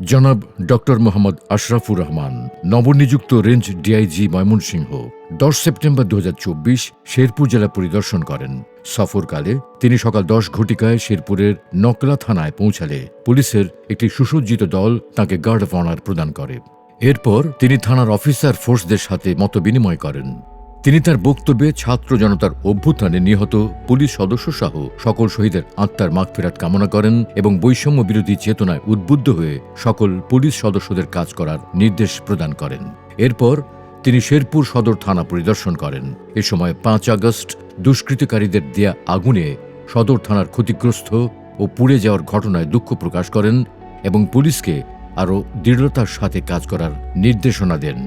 জনাব ডক্টর মোহাম্মদ আশরাফুর রহমান। নবনিযুক্ত range DIG Mymensingh দশ সেপ্টেম্বর দু হাজার চব্বিশ শেরপুর জেলা পরিদর্শন করেন। সফরকালে তিনি সকাল দশ ঘটিকায় শেরপুরের নকলা থানায় পৌঁছালে পুলিশের একটি সুসজ্জিত দল তাকে গার্ড অফ অনার প্রদান করে। এরপর তিনি থানার অফিসার ফোর্সদের সাথে মতবিনিময় করেন। তিনি তার বক্তব্যে ছাত্র জনতার অভ্যুত্থানে নিহত পুলিশ সদস্য সহ সকল শহীদের আত্মার মাগফেরাত কামনা করেন এবং বৈষম্য বিরোধী চেতনায় উদ্বুদ্ধ হয়ে সকল পুলিশ সদস্যদের কাজ করার নির্দেশ প্রদান করেন। এরপর তিনি শেরপুর সদর থানা পরিদর্শন করেন। এ সময় পাঁচ আগস্ট দুষ্কৃতকারীদের দেয়া আগুনে সদর থানার ক্ষতিগ্রস্ত ও পুড়ে যাওয়ার ঘটনায় দুঃখ প্রকাশ করেন এবং পুলিশকে আরও দৃঢ়তার সাথে কাজ করার নির্দেশনা দেন।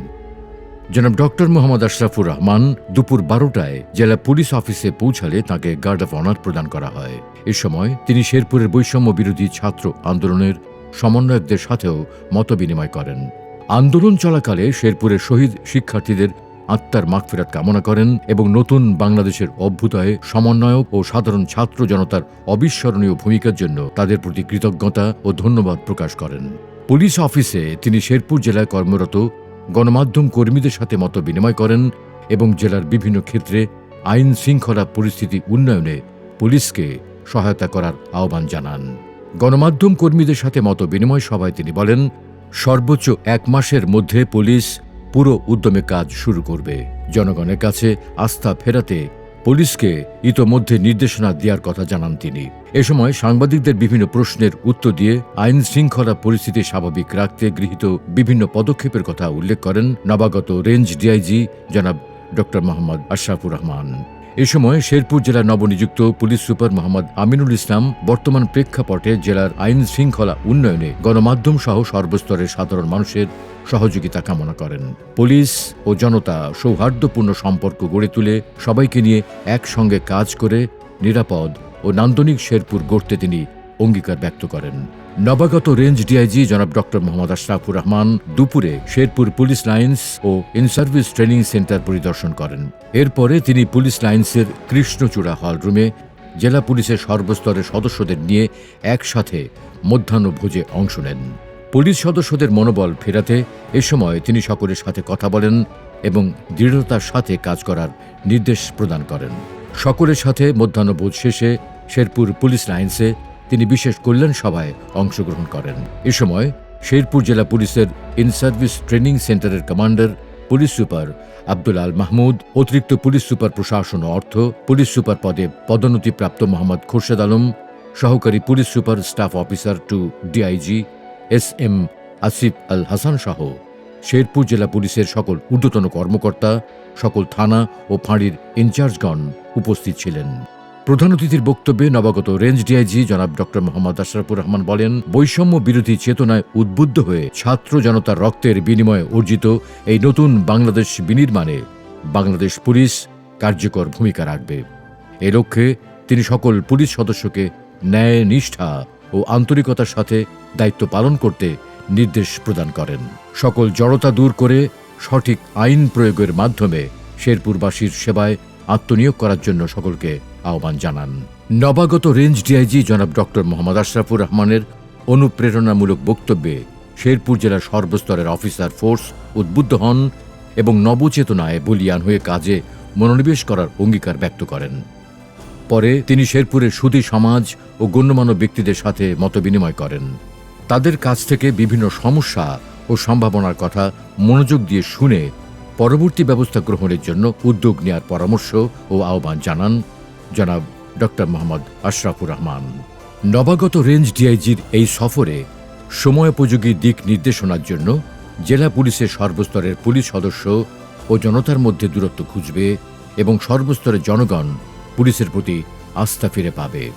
জনাব ডক্টর মোহাম্মদ আশরাফুর রহমান দুপুর বারোটায় জেলা পুলিশ অফিসে পৌঁছালে তাকে গার্ড অফ অনার প্রদান করা হয়। এ সময় তিনি শেরপুরের বৈষম্য বিরোধী ছাত্র আন্দোলনের সমন্বয়কদের সাথেও মতবিনিময় করেন। আন্দোলন চলাকালে শেরপুরের শহীদ শিক্ষার্থীদের আত্মার মাগফেরাত কামনা করেন এবং নতুন বাংলাদেশের অভ্যুদয়ে সমন্বয়ক ও সাধারণ ছাত্র জনতার অবিস্মরণীয় ভূমিকার জন্য তাদের প্রতি কৃতজ্ঞতা ও ধন্যবাদ প্রকাশ করেন। পুলিশ অফিসে তিনি শেরপুর জেলায় কর্মরত গণমাধ্যম কর্মীদের সাথে মত বিনিময় করেন এবং জেলার বিভিন্ন ক্ষেত্রে আইন শৃঙ্খলা পরিস্থিতি উন্নয়নে পুলিশকে সহায়তা করার আহ্বান জানান। গণমাধ্যম কর্মীদের সাথে মত বিনিময় সভায় তিনি বলেন, সর্বোচ্চ এক মাসের মধ্যে পুলিশ পুরো উদ্যমে কাজ শুরু করবে। জনগণের কাছে আস্থা ফেরাতে পুলিশকে ইতোমধ্যে নির্দেশনা দেওয়ার কথা জানান তিনি। এ সময় সাংবাদিকদের বিভিন্ন প্রশ্নের উত্তর দিয়ে আইন শৃঙ্খলা পরিস্থিতি স্বাভাবিক রাখতে গৃহীত বিভিন্ন পদক্ষেপের কথা উল্লেখ করেন নবাগত রেঞ্জ ডিআইজি জনাব ড মোহাম্মদ আশরাফুর রহমান। এ সময় শেরপুর জেলার নবনিযুক্ত পুলিশ সুপার মোহাম্মদ আমিনুল ইসলাম বর্তমান প্রেক্ষাপটে জেলার আইন শৃঙ্খলা উন্নয়নে গণমাধ্যম সহ সর্বস্তরের সাধারণ মানুষের সহযোগিতা কামনা করেন। পুলিশ ও জনতা সৌহার্দ্যপূর্ণ সম্পর্ক গড়ে তুলে সবাইকে নিয়ে একসঙ্গে কাজ করে নিরাপদ ও নান্দনিক শেরপুর গড়তে তিনি অঙ্গীকার ব্যক্ত করেন। নবাগত রেঞ্জ ডিআইজি জনাব ডক্টর মোহাম্মদ আশরাফুর রহমান দুপুরে শেরপুর পুলিশ লাইন্স ও ইন সার্ভিস ট্রেনিং সেন্টার পরিদর্শন করেন। এরপরে তিনি পুলিশ লাইন্সের কৃষ্ণচূড়া হল রুমে জেলা পুলিশের সর্বস্তরের সদস্যদের নিয়ে একসাথে মধ্যাহ্নভোজে অংশ নেন। পুলিশ সদস্যদের মনোবল ফেরাতে এ সময় তিনি সকলের সাথে কথা বলেন এবং দৃঢ়তার সাথে কাজ করার নির্দেশ প্রদান করেন। সকলের সাথে মধ্যাহ্নভোজ শেষে শেরপুর পুলিশ লাইন্সে তিনি বিশেষ কল্যাণ সভায় অংশগ্রহণ করেন। এ সময় শেরপুর জেলা পুলিশের ইন সার্ভিস ট্রেনিং সেন্টারের commander, police super Abdul Al Mahmud, অতিরিক্ত পুলিশ সুপার প্রশাসন অর্থ, পুলিশ সুপার পদে পদোন্নতিপ্রাপ্ত মোহাম্মদ খোরশেদ আলম, সহকারী police super staff officer to DIG S M Asif Al Hasan সহ শেরপুর জেলা পুলিশের সকল ঊর্ধ্বতন কর্মকর্তা, সকল থানা ও ফাঁড়ির ইনচার্জগণ উপস্থিত ছিলেন। প্রধান অতিথির বক্তব্যে নবাগত রেঞ্জ ডিআইজি জনাব ডক্টর মোহাম্মদ আশরাফুর রহমান বলেন, বৈষম্য বিরোধী চেতনায় উদ্বুদ্ধ হয়ে ছাত্র জনতার রক্তের বিনিময়ে অর্জিত এই নতুন বাংলাদেশ বিনির্মাণে বাংলাদেশ পুলিশ কার্যকর ভূমিকা রাখবে। এ লক্ষ্যে তিনি সকল পুলিশ সদস্যকে ন্যায়, নিষ্ঠা ও আন্তরিকতার সাথে দায়িত্ব পালন করতে নির্দেশ প্রদান করেন। সকল জড়তা দূর করে সঠিক আইন প্রয়োগের মাধ্যমে শেরপুরবাসীর সেবায় আত্মনিয়োগ করার জন্য সকলকে আহ্বান জানান। নবাগত রেঞ্জ ডিআইজি জনাব ডক্টর মোহাম্মদ আশরাফুর রহমানের অনুপ্রেরণামূলক বক্তব্যে শেরপুর জেলার সর্বস্তরের অফিসার ফোর্স উদ্বুদ্ধ হন এবং নবচেতনায় বলিয়ান হয়ে কাজে মনোনিবেশ করার অঙ্গীকার ব্যক্ত করেন। পরে তিনি শেরপুরের সুদী সমাজ ও গণ্যমান্য ব্যক্তিদের সাথে মতবিনিময় করেন। তাদের কাছ থেকে বিভিন্ন সমস্যা ও সম্ভাবনার কথা মনোযোগ দিয়ে শুনে পরবর্তী ব্যবস্থা গ্রহণের জন্য উদ্যোগ নেওয়ার পরামর্শ ও আহ্বান জানান জনাব ডক্টর মোহাম্মদ আশরাফুর রহমান। নবাগত রেঞ্জ ডিআইজির এই সফরে সময়োপযোগী দিক নির্দেশনার জন্য জেলা পুলিশের সর্বস্তরের পুলিশ সদস্য ও জনতার মধ্যে দূরত্ব খুঁজবে এবং সর্বস্তরের জনগণ পুলিশের প্রতি আস্থা ফিরে পাবে।